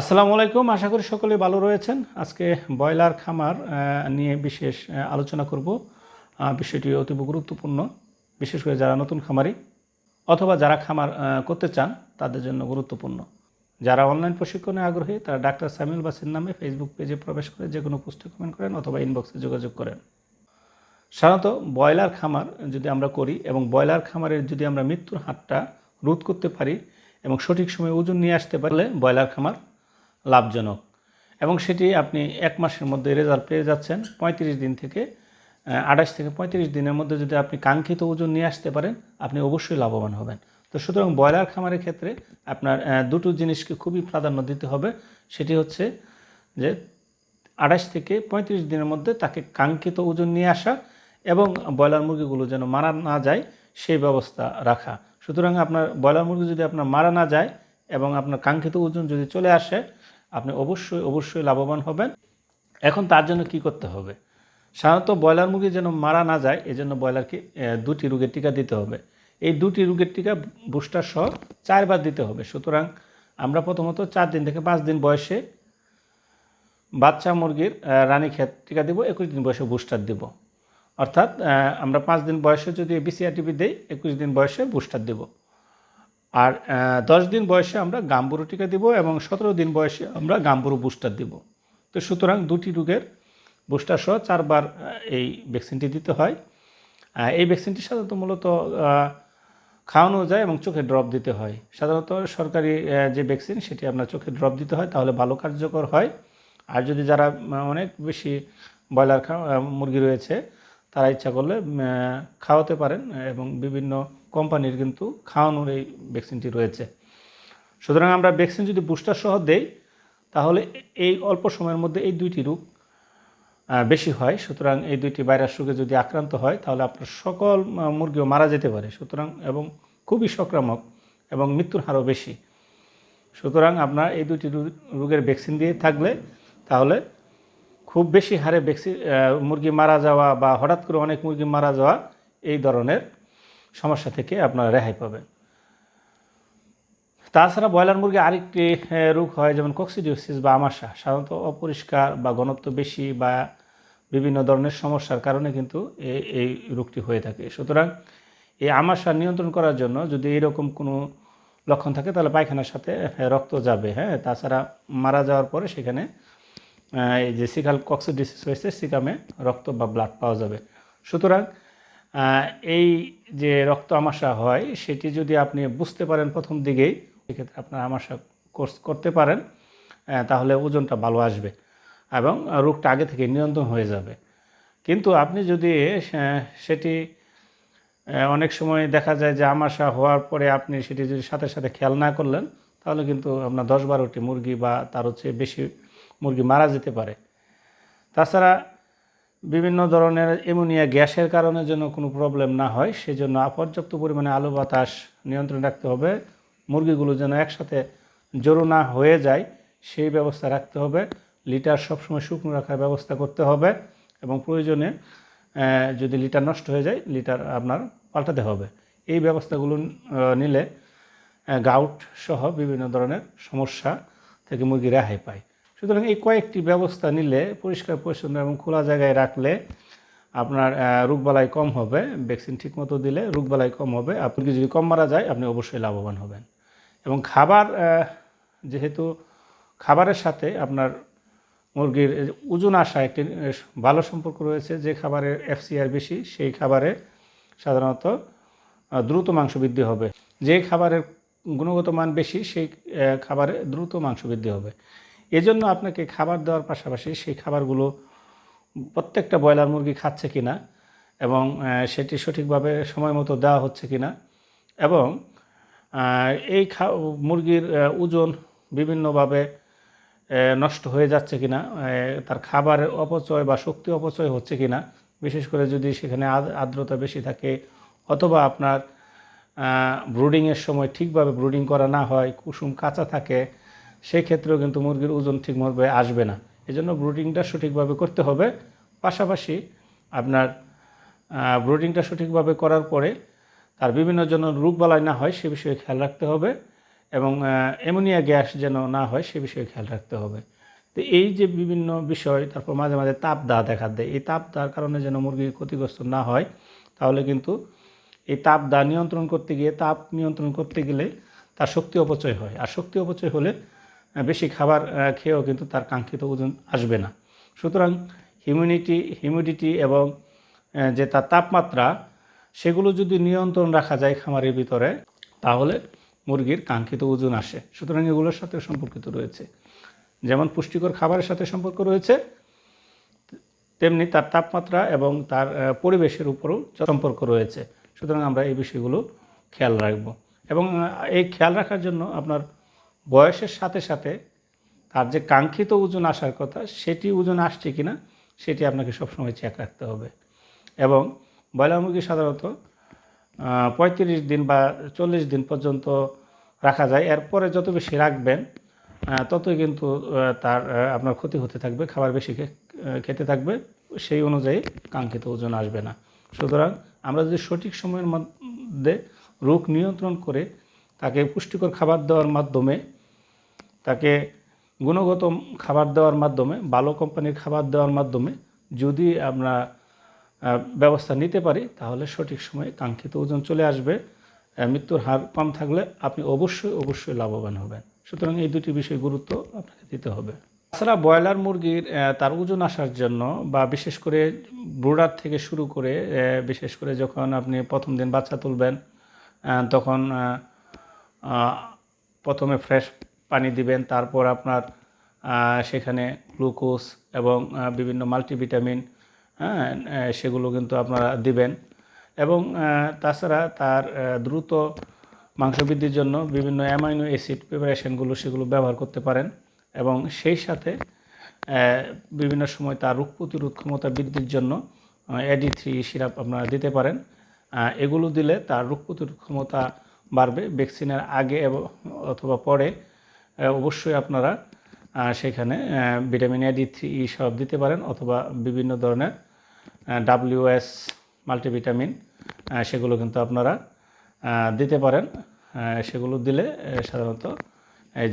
আসসালামু আলাইকুম। আশা করি সকলে ভালো রয়েছেন। আজকে ব্রয়লার খামার নিয়ে বিশেষ আলোচনা করব। বিষয়টি অতীব গুরুত্বপূর্ণ। বিশেষ করে যারা নতুন খামারি অথবা যারা খামার করতে চান, তাদের জন্য গুরুত্বপূর্ণ। যারা অনলাইন প্রশিক্ষণে আগ্রহী, তারা ডাক্তার সামিউল বাসির নামে ফেসবুক পেজে প্রবেশ করে যে কোনো পোস্টে কমেন্ট করেন অথবা ইনবক্সে যোগাযোগ করেন। সাধারণত ব্রয়লার খামার যদি আমরা করি এবং ব্রয়লার খামারের যদি আমরা মৃত্যুর হাতটা রোধ করতে পারি এবং সঠিক সময়ে ওজন নিয়ে আসতে পারলে ব্রয়লার খামার লাভজনক। এবং সেটি আপনি এক মাসের মধ্যে রেজাল্ট পেয়ে যাচ্ছেন। পঁয়ত্রিশ দিন থেকে আঠাশ থেকে পঁয়ত্রিশ দিনের মধ্যে যদি আপনি কাঙ্ক্ষিত ওজন নিয়ে আসতে পারেন, আপনি অবশ্যই লাভবান হবেন। তো সুতরাং ব্রয়লার খামারের ক্ষেত্রে আপনার দুটো জিনিসকে খুবই প্রাধান্য দিতে হবে। সেটি হচ্ছে যে আঠাশ থেকে পঁয়ত্রিশ দিনের মধ্যে তাকে কাঙ্ক্ষিত ওজন নিয়ে আসা এবং ব্রয়লার মুরগিগুলো যেন মারা না যায়, সেই ব্যবস্থা রাখা। সুতরাং আপনার ব্রয়লার মুরগি যদি আপনার মারা না যায় এবং আপনার কাঙ্ক্ষিত ওজন যদি চলে আসে আপনি অবশ্যই অবশ্যই লাভবান হবেন। এখন তার জন্য কি করতে হবে? সাধারণত ব্রয়লার মুরগি যেন মারা না যায়, এজন্য ব্রয়লারকে দুটি রোগের টিকা দিতে হবে। এই দুটি রোগের টিকা বুস্টার সহ চারবার দিতে হবে। সুতরাং আমরা প্রথমত চার দিন থেকে পাঁচ দিন বয়সে বাচ্চা মুরগির রানী ক্ষেত টিকা দিব, একুশ দিন বয়সে বুস্টার দিব। অর্থাৎ আমরা পাঁচ দিন বয়সে যদি বিসিআর টিভি দিই, একুশ দিন বয়সে বুস্টার দিব। আর দশ দিন বয়সে আমরা গাম্বুরু টিকা দিব এবং সতেরো দিন বয়সে আমরা গাম্বুরু বুস্টার দিব। তো সুতরাং দুটি রোগের বুস্টার সহ চারবার এই ভ্যাকসিনটি দিতে হয়। এই ভ্যাকসিনটি সাধারণত মূলত খাওয়ানো যায় এবং চোখে ড্রপ দিতে হয়। সাধারণত সরকারি যে ভ্যাকসিন সেটি আপনার চোখে ড্রপ দিতে হয়, তাহলে ভালো কার্যকর হয়। আর যদি যারা অনেক বেশি ব্রয়লার মুরগি রয়েছে, তারা ইচ্ছা করলে খাওয়াতে পারেন এবং বিভিন্ন কোম্পানির কিন্তু খাওয়ানোর এই ভ্যাকসিনটি রয়েছে। সুতরাং আমরা ভ্যাকসিন যদি বুস্টার সহ দেই, তাহলে এই অল্প সময়ের মধ্যে এই দুইটি রোগ বেশি হয়। সুতরাং এই দুইটি ভাইরাস রোগে যদি আক্রান্ত হয়, তাহলে আপনার সকল মুরগিও মারা যেতে পারে। সুতরাং এবং খুবই সংক্রামক এবং মৃত্যুর হারও বেশি। সুতরাং আপনার এই দুটি রোগের ভ্যাকসিন দিয়ে থাকলে, তাহলে খুব বেশি হারে ভ্যাকসিন মুরগি মারা যাওয়া বা হঠাৎ করে অনেক মুরগি মারা যাওয়া এই ধরনের সমস্যা থেকে আপনারা রেহাই পাবেন। তাছাড়া ব্রয়লার মুরগি আরেকটি রোগ হয় যেমন কক্সিডিওসিস বা আমাশা। সাধারণত অপরিষ্কার বা ঘনত্ব বেশি বা বিভিন্ন ধরনের সমস্যার কারণে কিন্তু এই রোগটি হয়ে থাকে। সুতরাং এই আমাশা নিয়ন্ত্রণ করার জন্য যদি এরকম কোনো লক্ষণ থাকে, তাহলে পায়খানার সাথে রক্ত যাবে হ্যাঁ? তাছাড়া মারা যাওয়ার পরে সেখানে এই যে সিকাল কক্সিডিসিস হয়েছে, সিকামে রক্ত বা ব্লাড পাওয়া যাবে। সুতরাং এই যে রক্ত আমাশা হয়, সেটি যদি আপনি বুঝতে পারেন প্রথম দিকেই, সেক্ষেত্রে আপনার আমাশা কোর্স করতে পারেন তাহলে ওজনটা ভালো আসবে এবং রোগটা আগে থেকে নিয়ন্ত্রণ হয়ে যাবে। কিন্তু আপনি যদি সেটি অনেক সময় দেখা যায় যে আমাশা হওয়ার পরে আপনি সেটি যদি সাথে সাথে খেয়াল না করলেন, তাহলে কিন্তু আপনার দশ বারোটি মুরগি বা তার হচ্ছে বেশি মুরগি মারা যেতে পারে। তাছাড়া বিভিন্ন ধরনের এমোনিয়া গ্যাসের কারণে যেন কোনো প্রবলেম না হয়, সেজন্য পর্যাপ্ত পরিমাণে আলো বাতাস নিয়ন্ত্রণ রাখতে হবে। মুরগিগুলো যেন একসাথে জড়ো না হয়ে যায়, সেই ব্যবস্থা রাখতে হবে। লিটার সবসময় শুকনো রাখার ব্যবস্থা করতে হবে এবং প্রয়োজনে যদি লিটার নষ্ট হয়ে যায়, লিটার আপনার পাল্টাতে হবে। এই ব্যবস্থাগুলো নিলে গাউট সহ বিভিন্ন ধরনের সমস্যা থেকে মুরগি রেহাই পায়। সুতরাং এই কয়েকটি ব্যবস্থা নিলে পরিষ্কার, পরিচ্ছন্ন এবং খোলা জায়গায় রাখলে আপনার রোগবালাই কম হবে, ভ্যাকসিন ঠিকমতো দিলে রোগবালাই কম হবে। আপনি যদি কম মারা যায়, আপনি অবশ্যই লাভবান হবেন। এবং খাবার যেহেতু খাবারের সাথে আপনার মুরগির ওজন আসা একটি ভালো সম্পর্ক রয়েছে, যে খাবারের এফসিআর বেশি, সেই খাবারে সাধারণত দ্রুত মাংস বৃদ্ধি হবে। যে খাবারের গুণগত মান বেশি, সেই খাবারে দ্রুত মাংস বৃদ্ধি হবে। এজন্য আপনাকে খাবার দেওয়ার পাশাপাশি সেই খাবারগুলো প্রত্যেকটা ব্রয়লার মুরগি খাচ্ছে কি না এবং সেটি সঠিকভাবে সময় মতো দেওয়া হচ্ছে কি না এবং এই খা মুরগির ওজন বিভিন্নভাবে নষ্ট হয়ে যাচ্ছে কিনা আহ, তার খাবারের অপচয় বা শক্তি অপচয় হচ্ছে কি না বিশেষ করে যদি সেখানে আর্দ্রতা বেশি থাকে অথবা আপনার ব্রুডিংয়ের সময় ঠিকভাবে ব্রুডিং করা না হয় কুসুম কাঁচা থাকে সেই ক্ষেত্রেও কিন্তু মুরগির ওজন ঠিকভাবে আসবে না। এজন্য ব্রুডিংটা সঠিকভাবে করতে হবে। পাশাপাশি আপনার ব্রুডিংটা সঠিকভাবে করার পরে তার বিভিন্ন জন্য রোগবালাই না হয় সে বিষয়ে খেয়াল রাখতে হবে এবং অ্যামোনিয়া গ্যাস যেন না হয় সে বিষয়ে খেয়াল রাখতে হবে। তো এই যে বিভিন্ন বিষয়, তারপর মাঝে মাঝে তাপ দা দেখা দেয়। এই তাপ দাহর কারণে যেন মুরগি ক্ষতিগ্রস্ত না হয়, তাহলে কিন্তু এই তাপ দা নিয়ন্ত্রণ করতে গিয়ে, তাপ নিয়ন্ত্রণ করতে গেলে তার শক্তি অপচয় হয়। আর শক্তি অপচয় হলে বেশি খাবার খেয়েও কিন্তু তার কাঙ্ক্ষিত ওজন আসবে না। সুতরাং হিউমিডিটি হিউমিডিটি এবং যে তার তাপমাত্রা, সেগুলো যদি নিয়ন্ত্রণ রাখা যায় খামারের ভিতরে, তাহলে মুরগির কাঙ্ক্ষিত ওজন আসে। সুতরাং এগুলোর সাথে সম্পর্কিত রয়েছে। যেমন পুষ্টিকর খাবারের সাথে সম্পর্ক রয়েছে, তেমনি তার তাপমাত্রা এবং তার পরিবেশের উপরও সম্পর্ক রয়েছে। সুতরাং আমরা এই বিষয়গুলো খেয়াল রাখব। এবং এই খেয়াল রাখার জন্য আপনার বয়সের সাথে সাথে তার যে কাঙ্ক্ষিত ওজন আসার কথা, সেটি ওজন আসছে কি না সেটি আপনাকে সবসময় চেক রাখতে হবে। এবং ব্রয়লার মুরগি সাধারণত পঁয়ত্রিশ দিন বা চল্লিশ দিন পর্যন্ত রাখা যায়। এরপরে যত বেশি রাখবেন ততই কিন্তু তার আপনার ক্ষতি হতে থাকবে, খাবার বেশি খেতে থাকবে, সেই অনুযায়ী কাঙ্ক্ষিত ওজন আসবে না। সুতরাং আমরা যদি সঠিক সময়ের মধ্যে রোগ নিয়ন্ত্রণ করে তাকে পুষ্টিকর খাবার দেওয়ার মাধ্যমে তাকে গুণগত খাবার দেওয়ার মাধ্যমে, ভালো কোম্পানির খাবার দেওয়ার মাধ্যমে যদি আমরা ব্যবস্থা নিতে পারি, তাহলে সঠিক সময়ে কাঙ্ক্ষিত ওজন চলে আসবে মৃত্যুর হার কম থাকলে আপনি অবশ্যই অবশ্যই লাভবান হবেন। সুতরাং এই দুটি বিষয় গুরুত্ব আপনাকে দিতে হবে। তাছাড়া ব্রয়লার মুরগির তার ওজন আসার জন্য বা বিশেষ করে ব্রুডার থেকে শুরু করে বিশেষ করে যখন আপনি প্রথম দিন বাচ্চা তুলবেন তখন প্রথমে ফ্রেশ পানি দিবেন, তারপর আপনার সেখানে গ্লুকোজ এবং বিভিন্ন মাল্টিভিটামিন হ্যাঁ সেগুলো কিন্তু আপনারা দিবেন। এবং তাছাড়া তার দ্রুত মাংস বৃদ্ধির জন্য বিভিন্ন অ্যামাইনো অ্যাসিড প্রিপারেশনগুলো সেগুলো ব্যবহার করতে পারেন এবং সেই সাথে বিভিন্ন সময় তার রোগ প্রতিরোধ ক্ষমতা বৃদ্ধির জন্য এডি থ্রি সিরাপ আপনারা দিতে পারেন। এগুলো দিলে তার রোগ প্রতিরোধ ক্ষমতা বাড়বে। ভ্যাকসিনের আগে অথবা পরে অবশ্যই আপনারা সেখানে ভিটামিন এ, ডি থ্রি সব দিতে পারেন অথবা বিভিন্ন ধরনের ডাব্লিউএস মাল্টিভিটামিন সেগুলো কিন্তু আপনারা দিতে পারেন। সেগুলো দিলে সাধারণত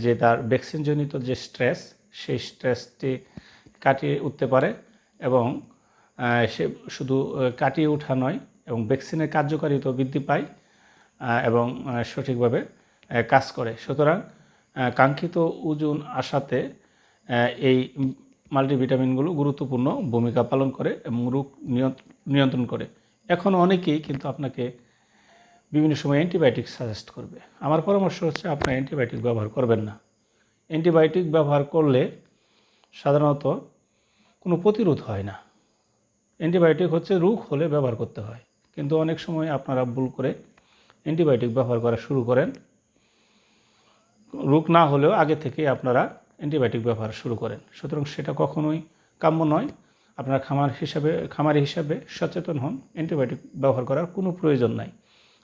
যে তার ভ্যাকসিনজনিত যে স্ট্রেস, সেই স্ট্রেসটি কাটিয়ে উঠতে পারে এবং সে শুধু কাটিয়ে ওঠা নয়, এবং ভ্যাকসিনের কার্যকারিতা বৃদ্ধি পায় এবং সঠিকভাবে কাজ করে। সুতরাং কাঙ্ক্ষিত ওজন আসাতে এই মাল্টিভিটামিনগুলো গুরুত্বপূর্ণ ভূমিকা পালন করে এবং রোগ নিয়ন্ত্রণ- করে। এখন অনেকেই কিন্তু আপনাকে বিভিন্ন সময় অ্যান্টিবায়োটিক সাজেস্ট করবে। আমার পরামর্শ হচ্ছে আপনার অ্যান্টিবায়োটিক ব্যবহার করবেন না। অ্যান্টিবায়োটিক ব্যবহার করলে সাধারণত কোনো প্রতিরোধ হয় না। অ্যান্টিবায়োটিক হচ্ছে রোগ হলে ব্যবহার করতে হয়। কিন্তু অনেক সময় আপনারা ভুল করে অ্যান্টিবায়োটিক ব্যবহার করা শুরু করেন। রোগ না হলেও আগে থেকে আপনারা অ্যান্টিবায়োটিক ব্যবহার শুরু করেন। সুতরাং সেটা কখনোই কাম্য নয়। আপনার খামার হিসাবে, খামারি হিসাবে সচেতন হন, অ্যান্টিবায়োটিক ব্যবহার করার কোনো প্রয়োজন নাই।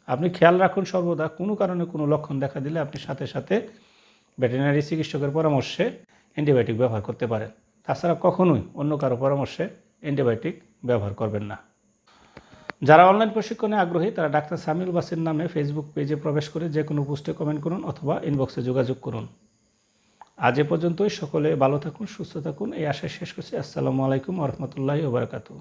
আপনি খেয়াল রাখুন সর্বদা, কোনো কারণে কোনো লক্ষণ দেখা দিলে আপনি সাথে সাথে ভেটেরিনারি চিকিৎসকের পরামর্শে অ্যান্টিবায়োটিক ব্যবহার করতে পারেন। তাছাড়া কখনোই অন্য কারও পরামর্শে অ্যান্টিবায়োটিক ব্যবহার করবেন না। যারা অনলাইন প্রশিক্ষণে আগ্রহী, তারা ডাক্তার সামিল বাসির নামে ফেসবুক পেজে প্রবেশ করে যে কোনো পোস্টে কমেন্ট করুন অথবা ইনবক্সে যোগাযোগ করুন। আজ এ পর্যন্তই, সকলে ভালো থাকুন, সুস্থ থাকুন। এই আশায় শেষ করছি। আসসালামু আলাইকুম রহমতুল্লাহি ওবরাকাতু